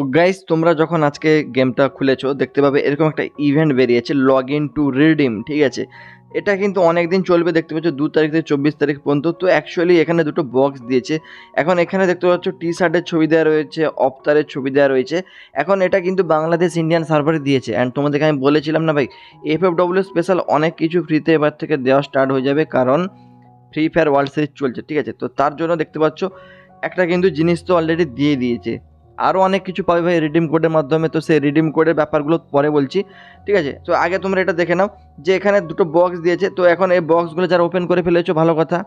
তো গাইস তোমরা যখন আজকে গেমটা খুলেছো, দেখতে পাবে এরকম একটা ইভেন্ট বেরিয়েছে লগ ইন টু রিডিম ঠিক আছে? এটা কিন্তু অনেক দিন চলবে, দেখতে পাচ্ছ, দু তারিখ থেকে চব্বিশ তারিখ পর্যন্ত। তো অ্যাকচুয়ালি এখানে দুটো বক্স দিয়েছে। এখন এখানে দেখতে পাচ্ছ টি শার্টের ছবি দেওয়া রয়েছে অফতারের ছবি দেওয়া রয়েছে। এখন এটা কিন্তু বাংলাদেশ ইন্ডিয়ান সার্ভারে দিয়েছে। অ্যান্ড তোমাদেরকে আমি বলেছিলাম না ভাই এফ এফ ডব্লিউ স্পেশাল অনেক কিছু ফ্রিতে এবার থেকে দেওয়া স্টার্ট হয়ে যাবে, কারণ ফ্রি ফায়ার ওয়ার্ল্ড সিরিজ চলছে, ঠিক আছে? তো তার জন্য দেখতে পাচ্ছ, একটা কিন্তু জিনিস তো অলরেডি দিয়ে দিয়েছে। আরও অনেক কিছু পাবে ভাই রিডিম কোডের মাধ্যমে। তো সেই রিডিম কোডের ব্যাপারগুলো পরে বলছি, ঠিক আছে? তো আগে তোমরা এটা দেখে নাও যে এখানে দুটো বক্স দিয়েছে। তো এখন এই বক্সগুলো যারা ওপেন করে ফেলেছো, ভালো কথা।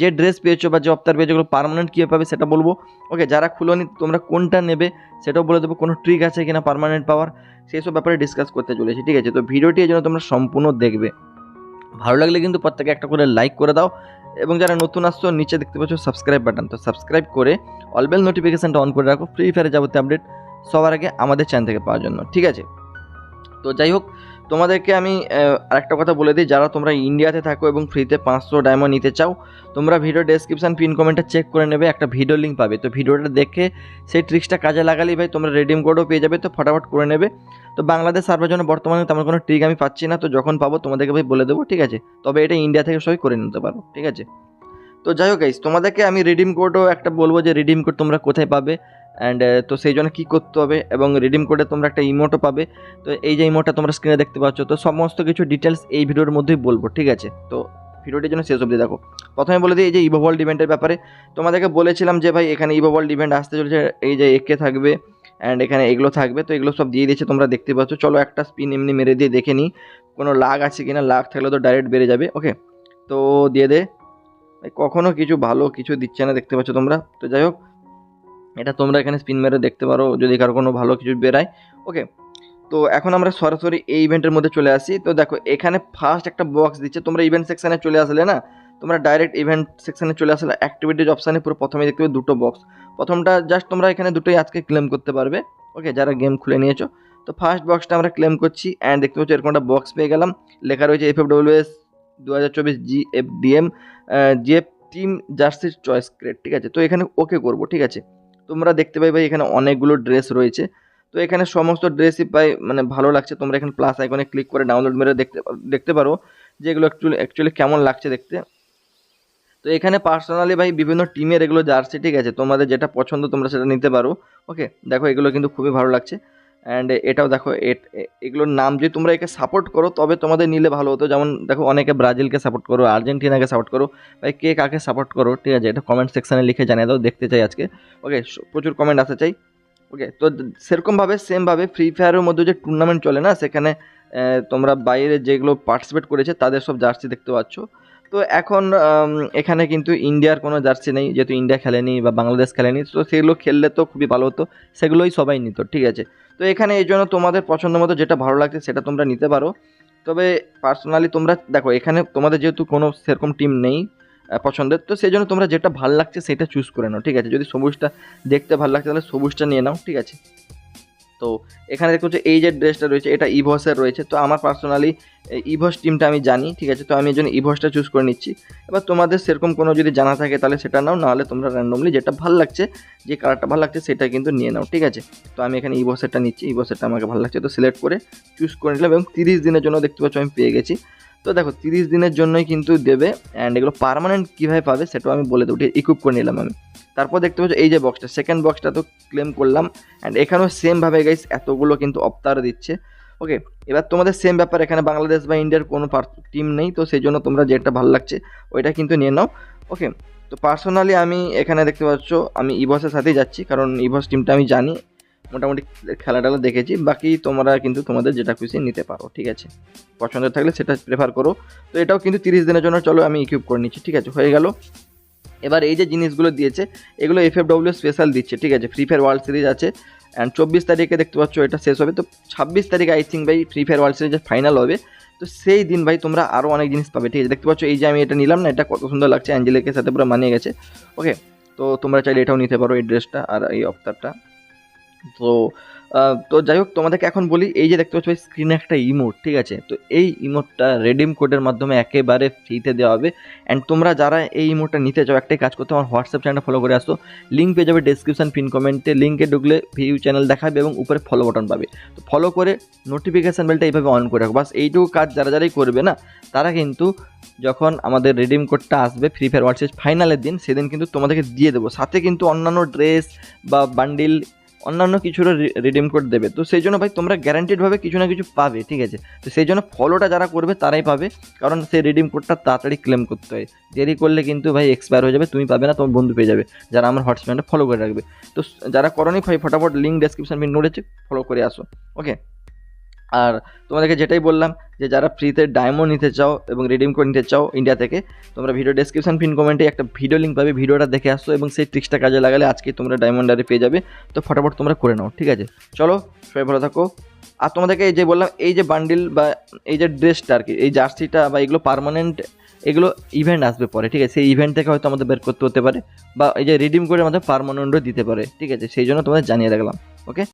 যে ড্রেস পেয়েছ বা যে অফতার পেয়েছ ওগুলো পারমানেন্ট কীভাবে পাবে সেটা বলব। ওকে যারা খুলোনি, তোমরা কোনটা নেবে সেটাও বলে দেবো। কোনো ট্রিক আছে কিনা পারমানেন্ট পাওয়ার, সেই সব ব্যাপারে ডিসকাস করতে চলেছি, ঠিক আছে? তো ভিডিওটি এই জন্য তোমরা সম্পূর্ণ দেখবে। ভালো লাগলে কিন্তু প্রত্যেকে একটা করে লাইক করে দাও। এবং যারা নতুন আসছো, নিচে দেখতে পাচ্ছ সাবস্ক্রাইব বাটন তো সাবস্ক্রাইব করে অলবেল নোটিফিকেশানটা অন করে রাখো। ফ্রি ফায়ারে যাবতীয় আপডেট সবার আগে আমাদের চ্যানেল থেকে পাওয়ার জন্য। ঠিক আছে? তো যাই হোক তোমাদেরকে আমি আরেকটা কথা বলে দিই, যারা তোমরা ইন্ডিয়াতে থাকো এবং ফ্রিতে পাঁচশো ডায়মন্ড নিতে চাও, তোমরা ভিডিও ডেসক্রিপশন পিন কমেন্টটা চেক করে নেবে, একটা ভিডিও লিঙ্ক পাবে। তো ভিডিওটা দেখে সেই ট্রিক্সটা কাজে লাগালেই ভাই তোমরা রেডিম কোডও পেয়ে যাবে, তো ফটাফট করে নেবে। তো বাংলাদেশ সার্ভের জন্য বর্তমানে তেমন কোনো ট্রিক আমি পাচ্ছি না, তো যখন পাবো তোমাদেরকে ভাই বলে দেবো, ঠিক আছে? তবে এটা ইন্ডিয়া থেকে সবাই করে নিতে পারো, ঠিক আছে? তো যাই হোক তোমাদেরকে আমি রিডিম কোডও একটা বলব যে রিডিম কোড তোমরা কোথায় পাবে অ্যান্ড তো সেই জন্য কী করতে হবে? এবং রিডিম কোডে তোমরা একটা ইমোটও পাবে। তো এই যে ইমোটটা তোমরা স্ক্রিনে দেখতে পাচ্ছ, তো সমস্ত কিছু ডিটেলস এই ভিডিওর মধ্যেই বলব, ঠিক আছে? তো ভিডিওটির জন্য শেষ অবধি দেখো। প্রথমে বলে দিই এই যে ইভোভল্ড ইভেন্টের ব্যাপারে। তোমাদেরকে বলেছিলাম যে ভাই, এখানে ইভোভল্ড ইভেন্ট আসতে চলেছে, এই যে একে থাকবে অ্যান্ড এখানে এগুলো থাকবে, তো এগুলো সব দিয়ে দিয়েছে তোমরা দেখতে পাচ্ছ। চলো একটা স্পিন এমনি মেরে দিয়ে দেখে নিই, কোনো লাগ আছে কি না লাগ থাকলে তো ডাইরেক্ট বেড়ে যাবে ওকে তো দিয়ে দে। কখনো কিছু ভালো কিছু দিচ্ছে না, দেখতে পাচ্ছ তোমরা। তো যাই হোক এটা তোমরা এখানে স্পিন মেরে দেখতে পারো যদি কারও কোনো ভালো কিছু বেরায়। ওকে তো এখন আমরা সরাসরি এই ইভেন্টের মধ্যে চলে আসি। তো দেখো, এখানে ফার্স্ট একটা বক্স দিচ্ছে। তোমরা ইভেন্ট সেকশানে চলে আসলে না? তোমরা ডাইরেক্ট ইভেন্ট সেকশানে চলে আসলে অ্যাক্টিভিটিজ অপশানে পুরো প্রথমে দেখতে পাবে দুটো বক্স প্রথমটা জাস্ট তোমরা এখানে দুটোই আজকে ক্লেম করতে পারবে। ওকে যারা গেম খুলে নিয়েছো। তো ফার্স্ট বক্সটা আমরা ক্লেম করছি অ্যান্ড দেখতে পাচ্ছি এরকম একটা বক্স পেয়ে গেলাম। লেখা রয়েছে এফ এফ ডব্লিউ এস দু হাজার চব্বিশ G F DM GF team জার্সির চয়েস ক্রেড ঠিক আছে? তো এখানে ওকে করব, ঠিক আছে? তোমরা দেখতে পাই ভাই এখানে অনেকগুলো ড্রেস রয়েছে। তো এখানে সমস্ত ড্রেসই পাই মানে ভালো লাগছে। তোমরা এখানে প্লাস আইকনে ক্লিক করে ডাউনলোড মেরে দেখতে দেখতে পারো যে এগুলো অ্যাকচুয়ালি অ্যাকচুয়ালি কেমন লাগছে দেখতে। তো এখানে পার্সোনালি ভাই বিভিন্ন টিমের এগুলো জার্সি ঠিক আছে। তোমাদের যেটা পছন্দ তোমরা সেটা নিতে পারো। ওকে দেখো এগুলো কিন্তু খুবই ভালো লাগছে। অ্যান্ড এটাও দেখো এগুলোর নাম যদি তোমরা একে সাপোর্ট করো, তবে তোমাদের নিলে ভালো হতো। যেমন দেখো, অনেকে ব্রাজিলকে সাপোর্ট করো, আর্জেন্টিনাকে সাপোর্ট করো, ভাই কে কাকে সাপোর্ট করো, ঠিক আছে? এটা কমেন্ট সেকশানে লিখে জানিয়ে দাও, দেখতে চাই আজকে। ওকে প্রচুর কমেন্ট আসতে চাই। ওকে তো সেরকমভাবে সেমভাবে ফ্রি ফায়ারের মধ্যে যে টুর্নামেন্ট চলে না, সেখানে তোমরা বাইরে যেগুলো পার্টিসিপেট করেছে, তাদের সব জার্সি দেখতে পাচ্ছ। তো এখন এখানে কিন্তু ইন্ডিয়ার কোনো জার্সি নেই, যেহেতু ইন্ডিয়া খেলেনি বা বাংলাদেশ খেলেনি, তো সেগুলো খেললে তো খুবই ভালো হতো, সেগুলোই সবাই নিত, ঠিক আছে? তো এখানে এই জন্য তোমাদের পছন্দ মতো যেটা ভালো লাগছে সেটা তোমরা নিতে পারো। তবে পার্সোনালি তোমরা, দেখো, এখানে তোমাদের যেহেতু কোনো সেরকম টিম নেই পছন্দের, তো সেই জন্য তোমরা যেটা ভালো লাগছে সেটা চুজ করে নাও, ঠিক আছে? যদি সবুজটা দেখতে ভালো লাগছে তাহলে সবুজটা নিয়ে নাও, ঠিক আছে? তো এখানে দেখো যে এই যে ড্রেসটা রয়েছে, এটা ইভসের রয়েছে। তো আমার পার্সোনালি ইভস টিমটা আমি জানি, ঠিক আছে? তো আমি এই জন্য ইভসটা চুজ করে নিচ্ছি। এবার তোমাদের সেরকম কোনো যদি জানা থাকে, তাহলে সেটা নাও, নাহলে তোমরা র্যান্ডমলি যেটা ভালো লাগছে, যে কালারটা ভালো লাগছে, সেটা কিন্তু নিয়ে নাও, ঠিক আছে? তো আমি এখানে ইভসেরটা নিচ্ছি ইভসেরটা আমাকে ভালো লাগছে, তো সিলেক্ট করে চুজ করে নিলাম এবং তিরিশ দিনের জন্য দেখতে পাচ্ছ আমি পেয়ে গেছি। তো দেখো, তিরিশ দিনের জন্যই কিন্তু দেবে অ্যান্ড এগুলো পার্মানেন্ট কীভাবে পাবে, সেটাও আমি বলে দেবো ইকুইপ করে নিলাম আমি। তারপর দেখতে পাচ্ছ এই যে বক্সটা সেকেন্ড বক্সটা তো ক্লেম করলাম অ্যান্ড এখানেও সেমভাবে গাইস এতগুলো কিন্তু অফতার দিচ্ছে। ওকে এবার তোমাদের সেম ব্যাপার, এখানে বাংলাদেশ বা ইন্ডিয়ার কোনো টিম নেই, তো সেই জন্য তোমরা যেটা ভালো লাগছে, ওইটা কিন্তু নিয়ে নাও। ওকে তো পার্সোনালি আমি এখানে দেখতে পাচ্ছ, আমি ইভসের সাথেই যাচ্ছি, কারণ ইভস টিমটা আমি জানি, মোটামুটি খেলাটা দেখেছি, বাকি তোমরা কিন্তু তোমাদের যেটা খুশি নিতে পারো, ঠিক আছে? পছন্দের থাকলে সেটা প্রেফার করো। তো এটাও কিন্তু তিরিশ দিনের জন্য চলো, আমি ইকুইপ করে নিচ্ছি, ঠিক আছে? হয়ে গেল। এবার এই যে জিনিসগুলো দিয়েছে, এগুলো এফ এফ ডব্লিউ স্পেশাল দিচ্ছে, ঠিক আছে? ফ্রি ফায়ার ওয়ার্ল্ড সিরিজ আছে। অ্যান্ড চব্বিশ তারিখে দেখতে পাচ্ছ, এটা শেষ হবে। তো ছাব্বিশ তারিখে আই থিঙ্ক ভাই ফ্রি ফায়ার ওয়ার্ল্ড সিরিজের ফাইনাল হবে। তো সেই দিন ভাই তোমরা আরও অনেক জিনিস পাবে, ঠিক আছে? দেখতে পাচ্ছ, এই যে আমি এটা নিলাম না, এটা কত সুন্দর লাগছে। অ্যাঞ্জেলিকের সাথে পুরো মানিয়ে গেছে। ওকে তো তোমরা চাইলে এটাও নিতে পারো, এই ড্রেসটা আর এই অফতারটা তো তো যাই হোক, তোমাদেরকে এখন বলি, এই যে দেখতে পাচ্ছ স্ক্রিনে একটা ইমোট ঠিক আছে? তো এই ইমোটটা রেডিম কোডের মাধ্যমে একেবারে ফ্রিতে দেওয়া হবে। অ্যান্ড তোমরা যারা এই ইমোটটা নিতে চাও, একটাই কাজ করতে আমার হোয়াটসঅ্যাপ চ্যানেলটা ফলো করে আসো। লিঙ্ক পেয়ে যাবে ডেসক্রিপশন পিন কমেন্টে লিঙ্কে ঢুকলে ভিউ চ্যানেল দেখাবে এবং উপরে ফলো বাটন পাবে। তো ফলো করে নোটিফিকেশান বেলটা এইভাবে অন করে রাখো। বাস, এইটুকু কাজ যারা যারাই করবে না, তারা কিন্তু যখন আমাদের রেডিম কোডটা আসবে ফ্রি ফায়ার ওয়ার্ল্ড ফাইনালের দিন, সেদিন কিন্তু তোমাদেরকে দিয়ে দেবো। সাথে কিন্তু অন্যান্য ড্রেস বা বান্ডিল অন্যান্য কিছুরও রিডিম কোড দেবে। তো সেই জন্য ভাই তোমরা গ্যারান্টিডভাবে কিছু না কিছু পাবে, ঠিক আছে? তো সেই জন্য ফলোটা যারা করবে তারাই পাবে, কারণ সেই রিডিম কোডটা তাড়াতাড়ি ক্লেম করতে হয়। দেরি করলে কিন্তু ভাই এক্সপায়ার হয়ে যাবে, তুমি পাবে না, তোমার বন্ধু পেয়ে যাবে, যারা আমার হোয়াটসঅ্যাপে ফলো করে রাখবে। তো যারা করনি ভাই, ফটাফট লিঙ্ক ডেসক্রিপশন পিন নোটেছে ফলো করে আসো ওকে আর তোমাদেরকে যেটাই বললাম যে যারা ফ্রিতে ডায়মন্ড নিতে চাও এবং রিডিম করে নিতে চাও ইন্ডিয়া থেকে, তোমরা ভিডিও ডেসক্রিপশন পিন কমেন্টে একটা ভিডিও লিঙ্ক পাবে, ভিডিওটা দেখে আসো এবং সেই ট্রিক্সটা কাজে লাগালে আজকে তোমরা ডায়মন্ড আরে পেয়ে যাবে। তো ফটাফট তোমরা করে নাও, ঠিক আছে? চলো, সবাই ভালো থাকো। আর তোমাদেরকে যে বললাম, এই যে বান্ডিল বা এই যে ড্রেসটা আর কি, এই জার্সিটা বা এগুলো পারমানেন্ট এগুলো ইভেন্ট আসবে পরে, ঠিক আছে? সেই ইভেন্ট থেকে হয়তো আমাদের বের করতে হতে পারে বা এই যে রিডিম করে আমাদের পারমানেন্টও দিতে পারে, ঠিক আছে? সেই জন্য তোমাদের জানিয়ে রাখলাম ওকে